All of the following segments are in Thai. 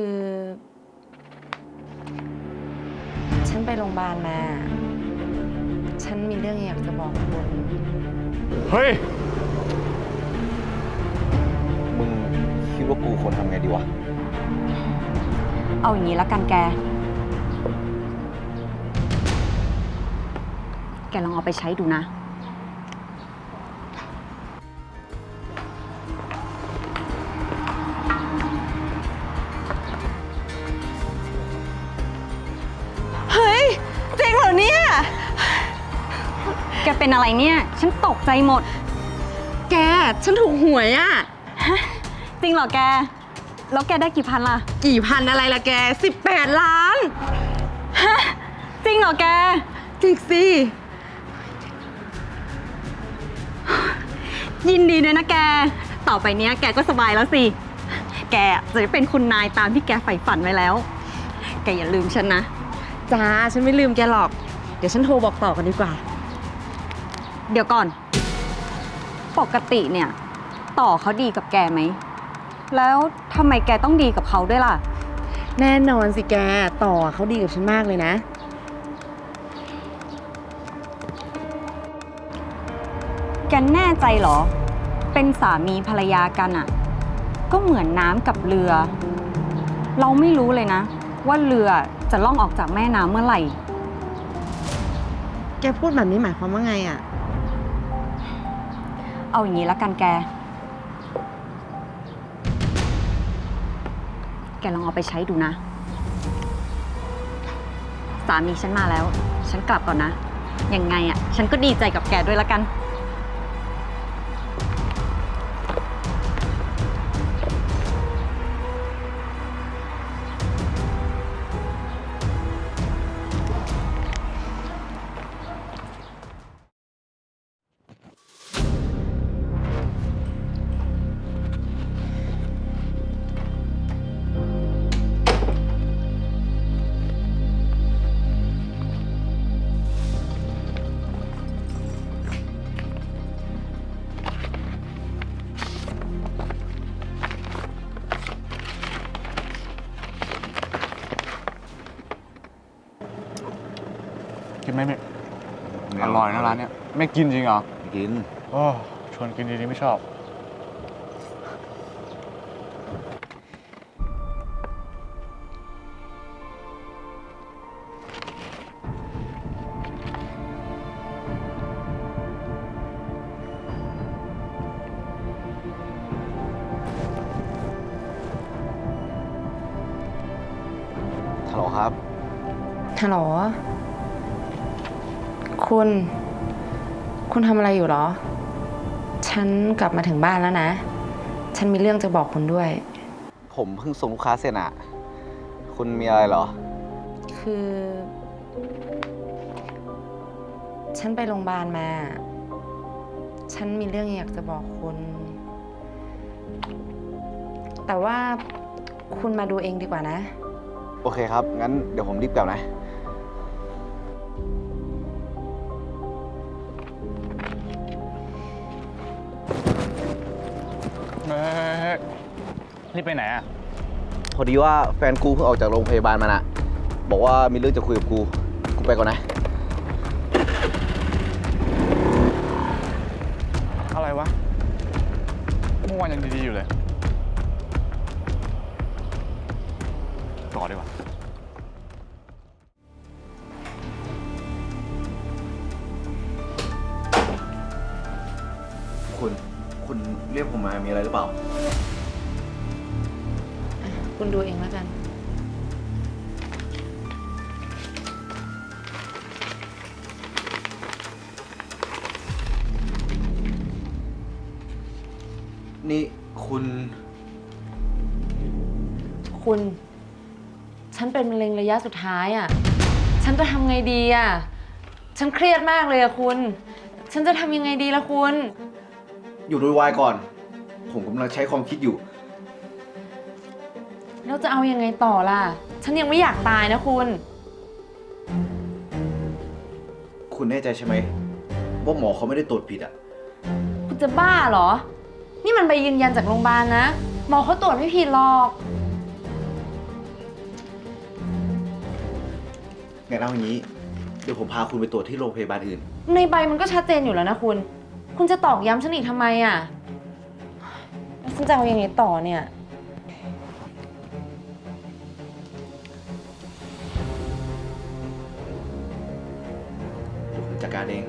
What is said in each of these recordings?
คือ ฉันไปโรงพยาบาลมา ฉันมีเรื่องอยากจะบอกคุณ เฮ้ย มึงคิดว่ากูควรทำไงดีวะ เอาอย่างนี้ละกันแก แกลองเอาไปใช้ดูนะ เป็นอะไรเนี่ย ฉันตกใจหมด แก ฉันถูกหวยอะจริงเหรอแก แล้วแกได้กี่พันล่ะ กี่พันอะไรล่ะแก 18 ล้านจริงเหรอแก จริงสิ ยินดีด้วยนะแก ต่อไปเนี้ยแกก็สบายแล้วสิ แกจะได้เป็นคุณนายตามที่แกใฝ่ฝันไว้แล้ว แกอย่าลืมฉันนะ จ้า ฉันไม่ลืมแกหรอก เดี๋ยวฉันโทรบอกต่อกันดีกว่า เดี๋ยวก่อน ปกติเนี่ย ต่อเขาดีกับแกไหม แล้วทำไมแกต้องดีกับเขาด้วยล่ะ แน่นอนสิแก ต่อเขาดีกับฉันมากเลยนะ แกแน่ใจเหรอ เป็นสามีภรรยากันอะ่ะก็เหมือนน้ำกับเรือ เราไม่รู้เลยนะ ว่าเรือจะล่องออกจากแม่น้ำเมื่อไหร่ แกพูดแบบนี้หมายความว่าไงอะ เอาอย่างนี้ละกันแก แกลองเอาไปใช้ดูนะ สามีฉันมาแล้ว ฉันกลับก่อนนะ ยังไงอะ่ะฉันก็ดีใจกับแกด้วยละกัน กินไหมเมอร่อยนะร้านเนี้ยไม่กินจริงเหรอกินโอ้ชวนกินดีๆไม่ชอบ ฮัลโหลครับฮัลโหล คุณ คุณทำอะไรอยู่เหรอ ฉันกลับมาถึงบ้านแล้วนะ ฉันมีเรื่องจะบอกคุณด้วย ผมเพิ่งส่งลูกค้าเสร็จอะคุณมีอะไรเหรอ คือ ฉันไปโรงพยาบาลมา ฉันมีเรื่องอยากจะบอกคุณ แต่ว่าคุณมาดูเองดีกว่านะ โอเคครับ งั้นเดี๋ยวผมรีบกลับนะ รีบไปไหนอะ พอดีว่าแฟนกูเพิ่งออกจากโรงพยาบาลมาน่ะบอกว่ามีเรื่องจะคุยกับกู กูไปก่อนนะ อะไรวะ เมื่อวานยังดีๆอยู่เลย คุณดูเองแล้วกัน นี่คุณ คุณ ฉันเป็นมะเร็งระยะสุดท้ายอะ่ะ ฉันจะทำไงดีอะ่ะ ฉันเครียดมากเลยอะคุณ ฉันจะทำยังไงดีล่ะคุณอยู่ดูวายก่อน ผมกำลังใช้ความคิดอยู่ เราจะเอายังไงต่อล่ะ ฉันยังไม่อยากตายนะคุณ คุณแน่ใจใช่ไหมว่าหมอเขาไม่ได้ตรวจผิดอะ คุณจะบ้าเหรอ นี่มันไปยืนยันจากโรงพยาบาลนะ หมอเขาตรวจไม่ผิดหรอก งั้นเอาอย่างนี้ เดี๋ยวผมพาคุณไปตรวจที่โรงพยาบาลอื่น ในใบมันก็ชัดเจนอยู่แล้วนะคุณ คุณจะตอกย้ำฉันอีกทำไมอะฉันจะเอาอยังไงต่อเนี่ย ผมจัดการเอง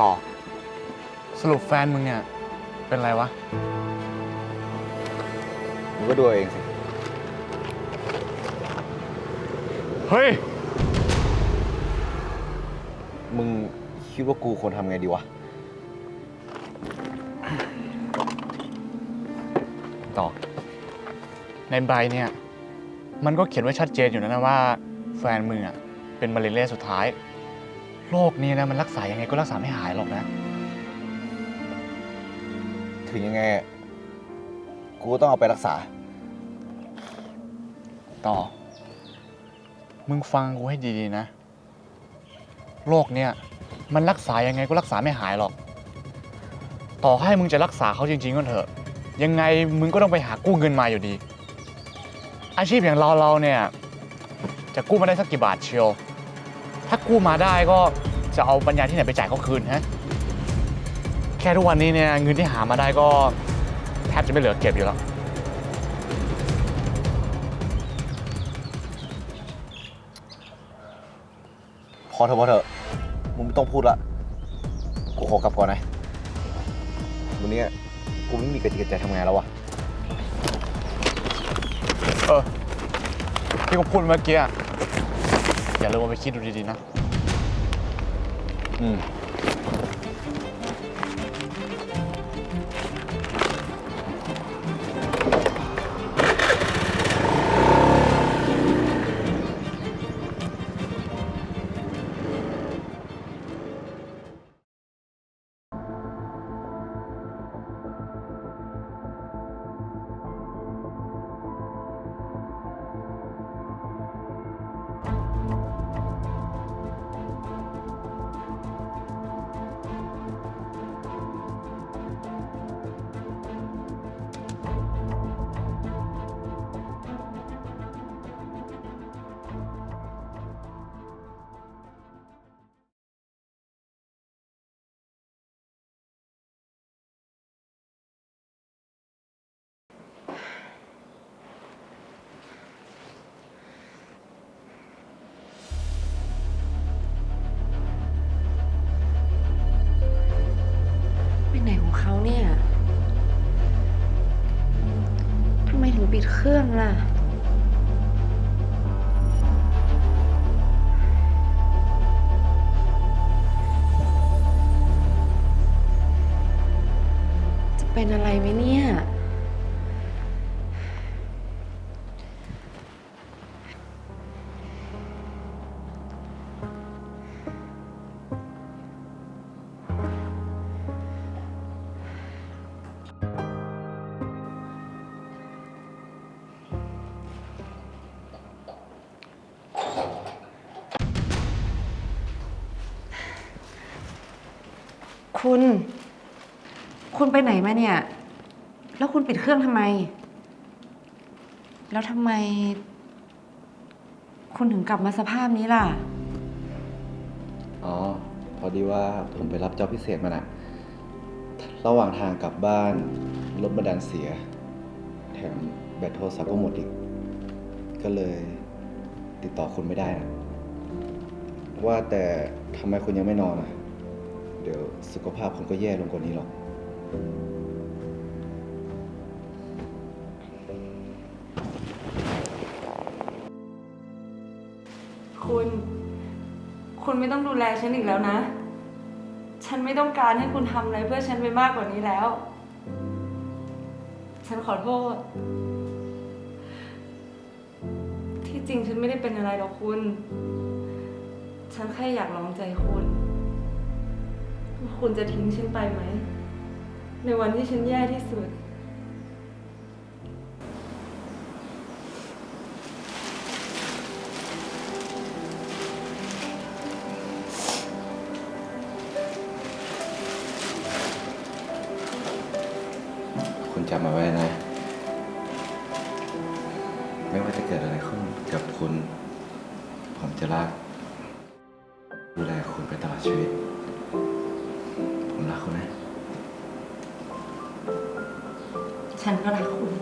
ต่อ สรุปแฟนมึงเนี่ย เป็นไรวะ มึงก็ดูเอาเองสิ เฮ้ย มึงคิดว่ากูควรทำไงดีวะ ต่อ ในใบเนี่ย มันก็เขียนไว้ชัดเจนอยู่นะนะว่า แฟนมึงอะเป็นมะเร็งระยะสุดท้าย โรคนี้นะมันรักษายังไงก็รักษาไม่หายหรอกนะ ถึงยังไง กูก็ต้องเอาไปรักษา ต่อ มึงฟังกูให้ดีๆนะ โรคเนี่ย มันรักษายังไงก็รักษาไม่หายหรอก ต่อให้มึงจะรักษาเขาจริงๆก็เถอะ ยังไงมึงก็ต้องไปหากู้เงินมาอยู่ดี อาชีพอย่างเราเราเนี่ย จะกู้มาได้สักกี่บาทเชียว ถ้ากู้มาได้ก็จะเอาปัญญาที่ไหนไปจ่ายเขาคืนฮะ แค่ทุกวันนี้เนี่ยเงินที่หามาได้ก็แทบจะไม่เหลือเก็บอยู่แล้ว พอเถอะพอเถอะมึงไม่ต้องพูดละ กูขอกลับก่อนนะ วันนี้กูไม่มีกระจิกกระใจทำงานแล้ววะเออ ที่กูพูดเมื่อกี้อะอย่าลืมเอาไปคิดดูดีๆนะ อืม ล่ะจะ คุณ คุณไปไหนมาเนี่ย แล้วคุณปิดเครื่องทำไม แล้วทำไม คุณถึงกลับมาสภาพนี้ล่ะ อ๋อ พอดีว่าผมไปรับเจ้าพิเศษมานะระหว่างทางกลับบ้านรถบันดาลเสีย แถมแบตโทรศัพท์ก็หมดอีก ก็เลยติดต่อคุณไม่ได้นะว่าแต่ทำไมคุณยังไม่นอนอะ ดี๋ยวสุขภาพคุณก็แย่ลงกว่านี้หรอก คุณ คุณไม่ต้องดูแลฉันอีกแล้วนะ ฉันไม่ต้องการให้คุณทำอะไรเพื่อฉันไปมากกว่านี้แล้ว ฉันขอโทษ ที่จริงฉันไม่ได้เป็นอะไรหรอกคุณ ฉันแค่อยากลองใจคุณ ว่าคุณจะทิ้งฉันไปไหม ในวันที่ฉันแย่ที่สุด คุณจำมาไว้นะ ไม่ว่าจะเกิดอะไรขึ้นกับคุณ ผมจะรัก ดูแลคุณไปตลอดชีวิต ฉันก็รักคุณ